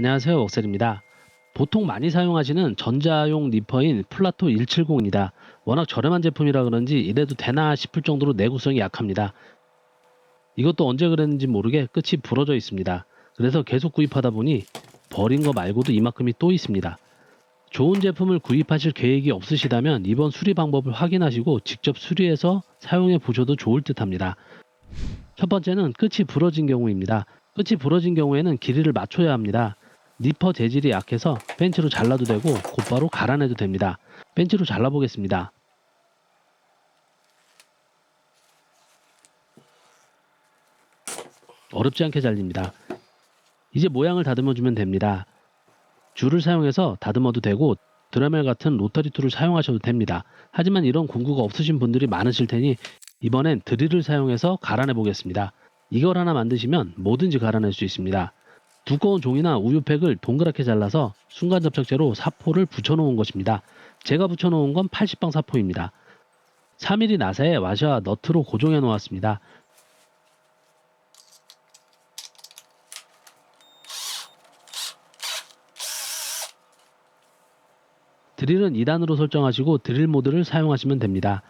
안녕하세요. 웍셀입니다. 보통 많이 사용하시는 전자용 니퍼인 플라토 170입니다. 워낙 저렴한 제품이라 그런지 이래도 되나 싶을 정도로 내구성이 약합니다. 이것도 언제 그랬는지 모르게 끝이 부러져 있습니다. 그래서 계속 구입하다 보니 버린 거 말고도 이만큼이 또 있습니다. 좋은 제품을 구입하실 계획이 없으시다면 이번 수리 방법을 확인하시고 직접 수리해서 사용해 보셔도 좋을 듯 합니다. 첫 번째는 끝이 부러진 경우입니다. 끝이 부러진 경우에는 길이를 맞춰야 합니다. 니퍼 재질이 약해서 벤치로 잘라도 되고 곧바로 갈아내도 됩니다. 벤치로 잘라보겠습니다. 어렵지 않게 잘립니다. 이제 모양을 다듬어 주면 됩니다. 줄을 사용해서 다듬어도 되고 드라멜 같은 로터리 툴을 사용하셔도 됩니다. 하지만 이런 공구가 없으신 분들이 많으실 테니 이번엔 드릴을 사용해서 갈아내 보겠습니다. 이걸 하나 만드시면 뭐든지 갈아낼 수 있습니다. 두꺼운 종이나 우유팩을 동그랗게 잘라서 순간 접착제로 사포를 붙여놓은 것입니다. 제가 붙여놓은 건 80방 사포입니다. 3mm 나사에 와셔와 너트로 고정해 놓았습니다. 드릴은 2단으로 설정하시고 드릴 모드를 사용하시면 됩니다.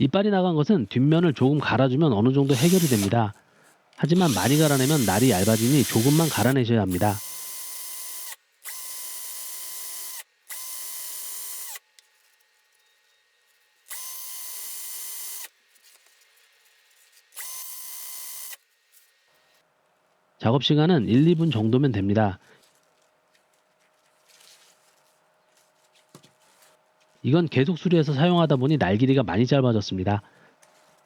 이빨이 나간 것은 뒷면을 조금 갈아주면 어느 정도 해결이 됩니다. 하지만 많이 갈아내면 날이 얇아지니 조금만 갈아내셔야 합니다. 작업 시간은 1, 2분 정도면 됩니다. 이건 계속 수리해서 사용하다 보니 날 길이가 많이 짧아졌습니다.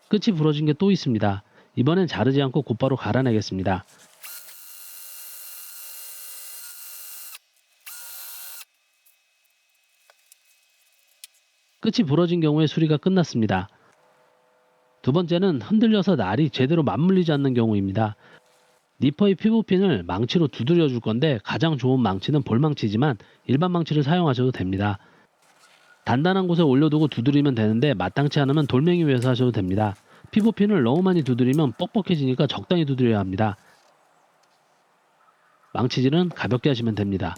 끝이 부러진 게 또 있습니다. 이번엔 자르지 않고 곧바로 갈아내겠습니다. 끝이 부러진 경우에 수리가 끝났습니다. 두 번째는 흔들려서 날이 제대로 맞물리지 않는 경우입니다. 니퍼의 피부핀을 망치로 두드려 줄 건데 가장 좋은 망치는 볼망치지만 일반 망치를 사용하셔도 됩니다. 단단한 곳에 올려두고 두드리면 되는데 마땅치 않으면 돌멩이 위에서 하셔도 됩니다. 피부핀을 너무 많이 두드리면 뻑뻑해지니까 적당히 두드려야 합니다. 망치질은 가볍게 하시면 됩니다.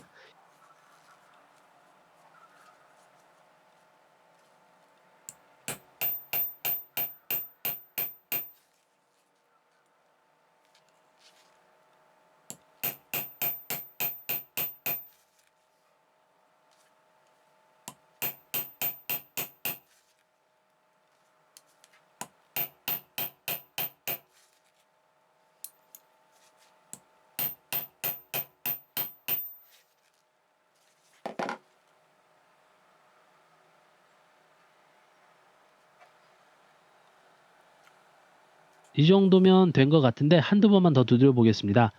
이 정도면 된 것 같은데 한두 번만 더 두드려 보겠습니다.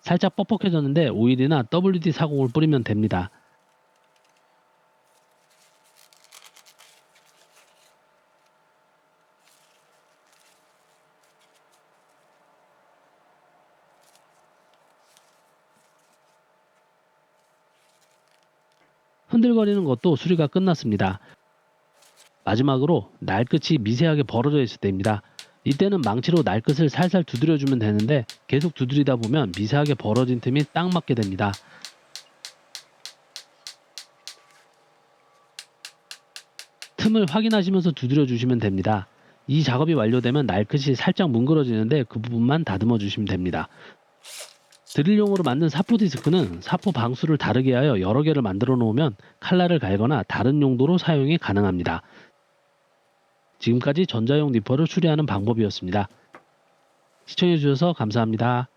살짝 뻑뻑해졌는데 오일이나 WD-40을 뿌리면 됩니다. 흔들거리는 것도 수리가 끝났습니다. 마지막으로 날끝이 미세하게 벌어져 있을 때입니다. 이때는 망치로 날끝을 살살 두드려주면 되는데 계속 두드리다 보면 미세하게 벌어진 틈이 딱 맞게 됩니다. 틈을 확인하시면서 두드려 주시면 됩니다. 이 작업이 완료되면 날끝이 살짝 뭉그러지는데 그 부분만 다듬어 주시면 됩니다. 드릴용으로 만든 사포 디스크는 사포 방수를 다르게 하여 여러 개를 만들어 놓으면 칼날을 갈거나 다른 용도로 사용이 가능합니다. 지금까지 전자용 니퍼를 수리하는 방법이었습니다. 시청해 주셔서 감사합니다.